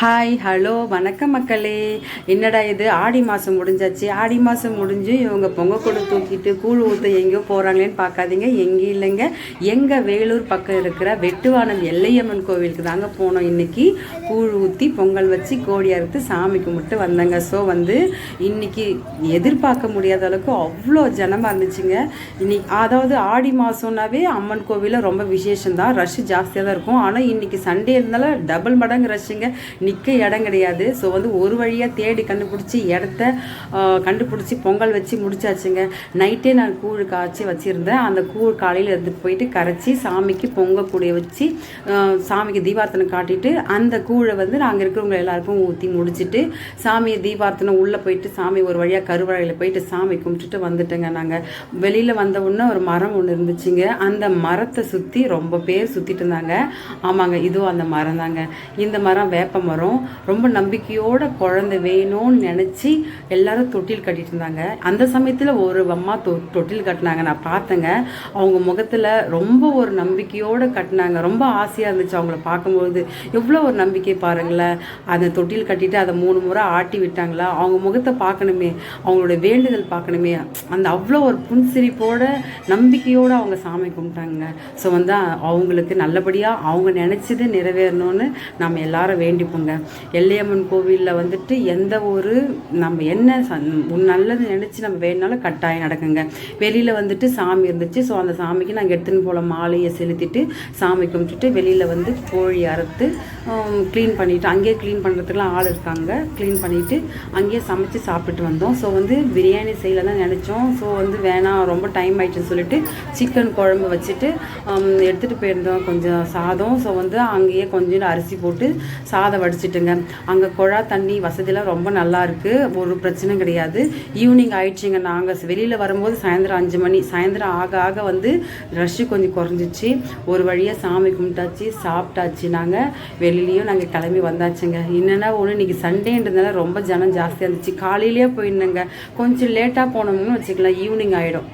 Hi hello வணக்கம் மக்களே. என்னடா இது? ஆடி மாதம் முடிஞ்சாச்சு. ஆடி மாதம் முடிஞ்சு இவங்க பொங்க கூட தூக்கிட்டு கூழ் ஊற்ற எங்கேயோ போகிறாங்களேன்னு பார்க்காதீங்க. எங்கேயும் இல்லைங்க. எங்கள் வேலூர் பக்கம் இருக்கிற வெட்டுவானம் எல்லையம்மன் கோவிலுக்கு தாங்க போனோம் இன்னைக்கு. கூழ் ஊற்றி பொங்கல் வச்சு கோடி அறுத்து சாமி கும்பிட்டு வந்தாங்க. ஸோ வந்து இன்றைக்கி எதிர்பார்க்க முடியாத அளவுக்கு அவ்வளோ ஜனமாக இருந்துச்சுங்க. இன்னைக்கு அதாவது ஆடி மாதம்னாவே அம்மன் கோவிலில் ரொம்ப விசேஷம் தான் ரஷ் ஜாஸ்தியாக தான் இருக்கும். ஆனால் இன்றைக்கி சண்டே இருந்தாலும் டபுள் மடங்கு ரஷ்ஷுங்க நிற்க இடம் கிடையாது. ஸோ வந்து ஒரு வழியாக தேடி கண்டுபிடிச்சி இடத்த கண்டுபிடிச்சி பொங்கல் வச்சு முடிச்சாச்சுங்க. நைட்டே நான் கூழ் காய்ச்சி வச்சுருந்தேன். அந்த கூழ் காலையில் எடுத்துட்டு போயிட்டு கரைச்சி சாமிக்கு பொங்கக்கூடிய வச்சு சாமிக்கு தீபார்த்தனை காட்டிட்டு அந்த கூழை வந்து நாங்கள் இருக்கிறவங்க எல்லாருக்கும் ஊற்றி முடிச்சுட்டு சாமியை தீபார்த்தனை உள்ளே போயிட்டு சாமி ஒரு வழியாக கருவறையில் போயிட்டு சாமி கும்பிட்டுட்டு வந்துட்டேங்க நாங்கள் வெளியில் வந்த உடனே ஒரு மரம் ஒன்று இருந்துச்சுங்க. அந்த மரத்தை சுற்றி ரொம்ப பேர் சுற்றிட்டு இருந்தாங்க. ஆமாங்க இதுவும் அந்த மரம் தாங்க இந்த மரம் வேப்ப மரம். ரொம்ப நம்பிக்கையோட குழந்தை வேணும்னு நினச்சி எல்லாரும் தொட்டில் கட்டிட்டு இருந்தாங்க. அந்த சமயத்தில் ஒரு அம்மா தொ தொட்டில் கட்டினாங்க. நான் பார்த்தேங்க. அவங்க முகத்தில் ரொம்ப ஒரு நம்பிக்கையோடு கட்டினாங்க. ரொம்ப ஆசையாக இருந்துச்சு அவங்கள பார்க்கும்போது எவ்வளோ ஒரு நம்பிக்கை பாருங்களேன். அந்த தொட்டில் கட்டிட்டு அதை மூணு முறை ஆட்டி விட்டாங்களா? அவங்க முகத்தை பார்க்கணுமே. அவங்களோட வேண்டுதல் பார்க்கணுமே. அந்த அவ்வளோ ஒரு புன்சிரிப்போட நம்பிக்கையோடு அவங்க சாமி கும்பிட்டாங்க ஸோ வந்து அவங்களுக்கு நல்லபடியாக அவங்க நினச்சது நிறைவேறணும்னு நம்ம எல்லாரும் வேண்டிப்போங்க. எல்லையம்மன் கோவிலில் வந்துட்டு எந்த ஒரு நம்ம என்ன நல்லது நினச்சி நம்ம வேணுனாலும் கட்டாயம் நடக்குங்க. வெளியில் வந்துட்டு சாமி இருந்துச்சு. ஸோ அந்த சாமிக்கு நாங்கள் எடுத்துன்னு போல மாலையை செலுத்திட்டு சாமி கும்பிட்டுட்டு வெளியில் வந்து கோழி அறுத்து க்ளீன் பண்ணிவிட்டு அங்கேயே க்ளீன் பண்ணுறதுக்குலாம் ஆள் இருக்காங்க. க்ளீன் பண்ணிவிட்டு அங்கேயே சமைச்சு சாப்பிட்டு வந்தோம். ஸோ வந்து பிரியாணி செய்யலாம் நினச்சோம். ஸோ வந்து வேணாம் ரொம்ப டைம் ஆயிடுச்சுன்னு சொல்லிட்டு சிக்கன் குழம்பு வச்சுட்டு எடுத்துகிட்டு போயிருந்தோம் கொஞ்சம் சாதம். ஸோ வந்து அங்கேயே கொஞ்சம் அரிசி போட்டு சாதம் வடிச்சிட்டுங்க. அங்கே குழா தண்ணி வசதியெலாம் ரொம்ப நல்லா இருக்குது ஒரு பிரச்சனை கிடையாது. ஈவினிங் ஆயிடுச்சுங்க. நாங்கள் வெளியில் வரும்போது சாயந்தரம் அஞ்சு மணி சாயந்தரம் ஆக ஆக வந்து ரஷ்ஷு கொஞ்சம் குறைஞ்சிச்சு. ஒரு வழியாக சாமி கும்பிட்டாச்சு சாப்பிட்டாச்சு நாங்கள் வெளியிலயும் நாங்கள் கிளம்பி வந்தாச்சுங்க. என்னென்னா ஒன்று இன்னைக்கு சண்டேன்றதுனால ரொம்ப ஜனம் ஜாஸ்தியாக இருந்துச்சு. காலையிலேயே போயிருந்தேங்க. கொஞ்சம் லேட்டாக போனோம்னு வச்சுக்கலாம் ஈவினிங் ஆகிடும்